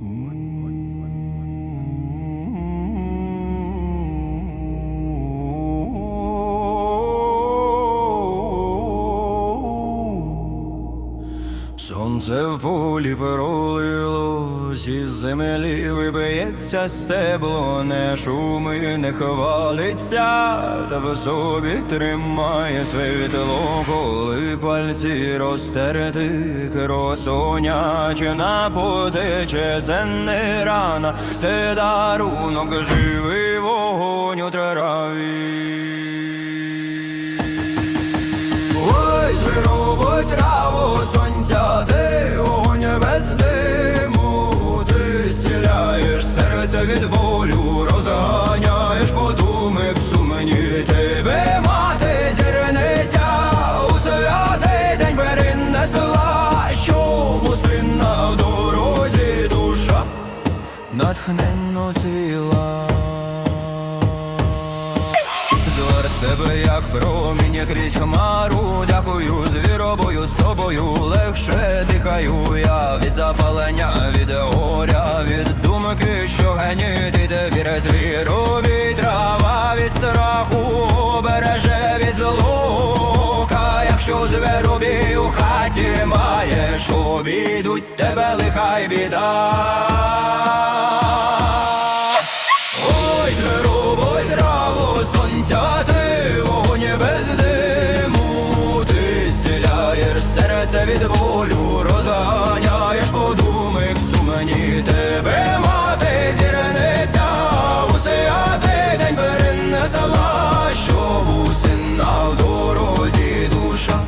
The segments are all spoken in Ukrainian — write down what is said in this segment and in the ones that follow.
money. Сонце в полі пролилось, із землі вибиється стебло, не шуми, не хвалиться, та в собі тримає світло, коли пальці розтерти, кросонячина потече, це не рана, це дарунок, живий вогонь натхненно цвіла. Звар з тебе, як промінь крізь хмару Дякую звіробою з тобою легше дихаю я від запалення, від горя, від думки, що геніти те віре трава від страху береже від злока, якщо звіробій у хаті маєш, обійдуть тебе лиха й біда. Від болю, розганяєш подумик сумні, тебе мати зірниця, у святий день перенесла, щоб у сина в дорозі душа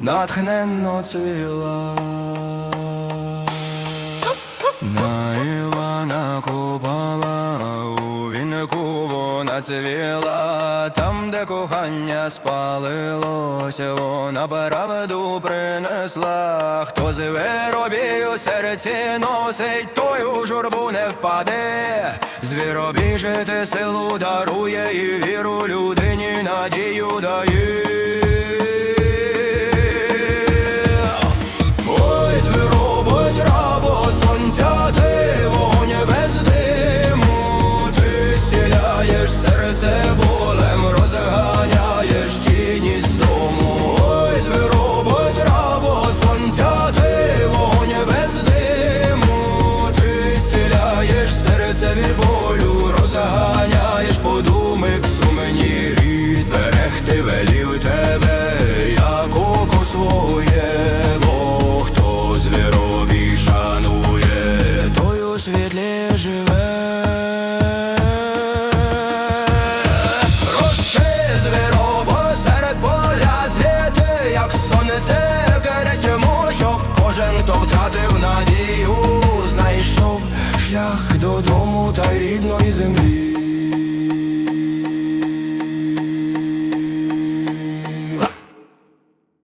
натхненно цвіла. На Івана Купала у вінку вона цвіла, де кохання спалилося, вона правду принесла. Хто з виробію серці носить, той у журбу не впаде. звіробіжити силу дарує і віру людині надію дає. надію знайшов шлях додому та рідної землі.